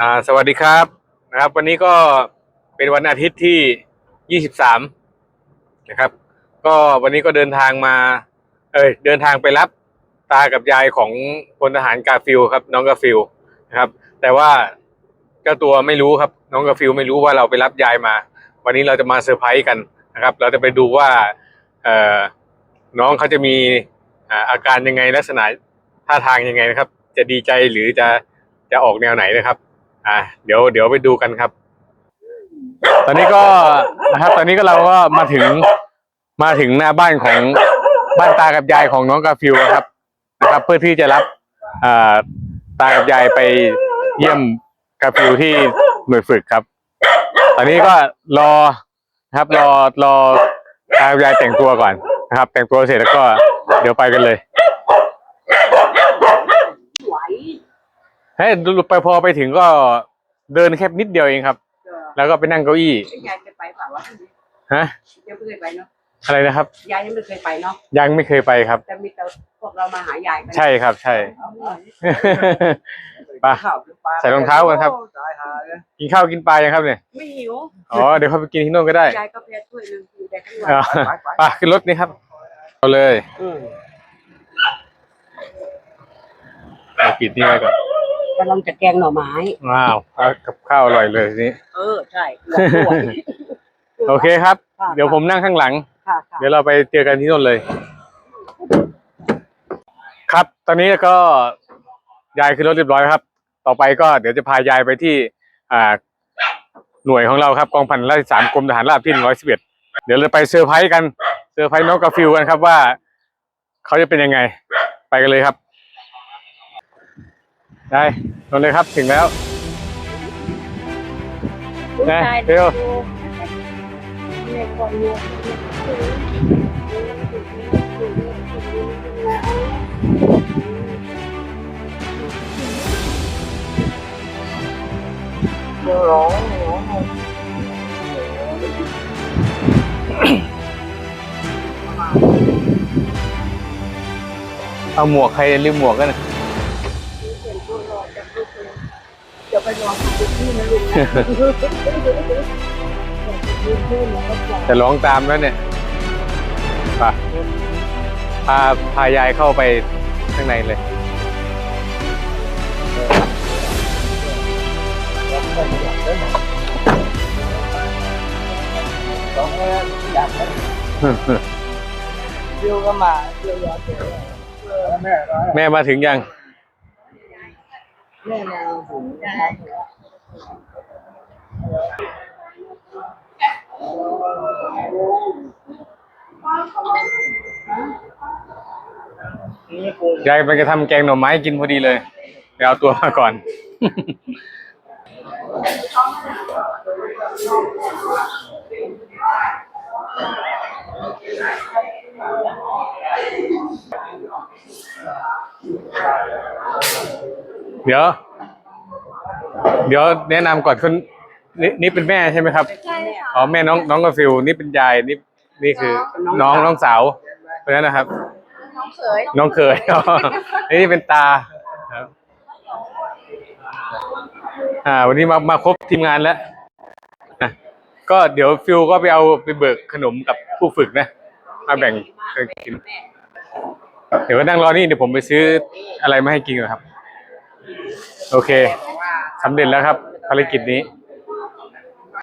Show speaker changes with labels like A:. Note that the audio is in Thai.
A: อ่าสวัสดีครับนะครับ วันนี้ก็เป็นวันอาทิตย์ที่ 23 นะครับ ก็วันนี้ก็เดินทางมา เอ้ยเดินทางไปรับตากับยายของพลทหารกาฟิลครับ น้องกาฟิลนะครับ แต่ว่าเจ้าตัวไม่รู้ครับ น้องกาฟิลไม่รู้ว่าเราไปรับยายมา วันนี้เราจะมาเซอร์ไพรส์กันนะครับ เราจะไปดูว่าเอ่อน้องเขาจะมีอ่าอาการยังไงลักษณะท่าทางยังไงนะครับ จะดีใจหรือจะ จะออกแนวไหนนะครับ อ่า เดี๋ยวเดี๋ยวไปดูกันครับ ตอนนี้ก็นะครับ ตอนนี้ก็เราก็มาถึงมาถึงหน้าบ้านของบ้านตากับยายของน้องกาฟิวครับนะครับ เพื่อที่จะรับอ่าตากับยายไปเยี่ยมกาฟิวที่หน่วยฝึกครับ ตอนนี้ก็รอครับรอรอตากับยายแต่งตัวก่อนนะครับ แต่งตัวเสร็จแล้วก็เดี๋ยวไปกันเลย
B: ไหว
A: เฮ้ยดูไปพอไปถึงก็เดินแค่นิดเดียวเองครับ
B: เออ
A: แล้วก็ไปนั่งเก้าอี้
B: ยายเคยไปเปล่าวะ
A: ฮะ
B: ยังไม่เคยไปเนาะ
A: อะไรนะครับ
B: ยายยังไม่เคยไปเนาะ
A: ยังไม่เคยไปครับ
B: แต่มีแต่พวกเรามาหายายกัน
A: ใช่ครับ ใช่
B: เอาหน่อย
A: ไป
B: ข้าวหรือปลา
A: ใส่รองเท้ากันครับ
B: ตายหาเลย
A: กินข้าวกินปลายังครับเนี่ย
B: ไม่หิว
A: อ๋อเดี๋ยวเขาไปกินที่โน่นก็ได้
B: ยายก็แพ้ถ้วยหนึงอยู่แต่ข้าง
A: อ๋อ
B: วัน
A: ไปขึ้นรถนี่ครับเอาเลย
B: อืม
A: เอาปิดนี่ไว้ก่อน
B: กำลังจะแกงหน่อไม้
A: ว้าวเอากับข้าวอร่อยเลยทีนี้
B: เออใช่หลอกด้วย
A: โอเคครับ
B: ค่ะ
A: เดี๋ยวผมนั่งข้างหลัง
B: ค่ะค่ะ
A: เดี๋ยวเราไปเจอกันที่โน่นเลย ครับ ตอนนี้ก็ยายขึ้นรถเรียบร้อยครับ ต่อไปก็เดี๋ยวจะพายายไปที่อ่าหน่วยของเราครับกองพันราชสามกรมทหารราบที่หนึ่งร้อยสิบเอ็ดเดี๋ยวเราไปเซอร์ไพรส์กันเซอร์ไพรส์น้องกาฟิวกันครับว่า เขาจะเป็นยังไง ไปกันเลยครับ ได้ลงเลยครับถึงแล้วนะเร็ว
B: ร้อง
A: เอาหมวกใครลืมหมวกกัน
B: จะ
A: จะร้องตามแล้วเนี่ยไปพาพายายเข้าไปข้างในเลย
B: ร้องแล้วอยากเที่ยวก็มาเที่ยวยอดเที่ยวแม่ร้อย
A: แม่มาถึงยัง
B: แม่มาถึง
A: ยายไปจะทำแกงหน่อไม้กินพอดีเลยไปเอาตัวมาก่อน เดี๋ยว เดี๋ยวแนะนำก่อนคนนี่นี่เป็นแม่ใช่ไหมครับ
B: ใช่ค่ะ
A: อ๋อแม่น้องน้องกาฟิลนี่เป็นยายนี่นี่คือน้องน้องสาวเพราะฉะนั้นนะครับ
B: น้ องเขย
A: น้องเคยอ๋อนี่เป็นตาครับ อ่า วันนี้มามาครบทีมงานแล้วนะก็เดี๋ยวฟิวก็ไปเอาไปเบิกขนมกับผู้ฝึกนะ มาแบ่งกันกิน เดี๋ยวก็นั่งรอนี่เดี๋ยวผมไปซื้ออะไรมาให้กินก่อนครับ โอเคสำเร็จแล้วครับ ภารกิจนี้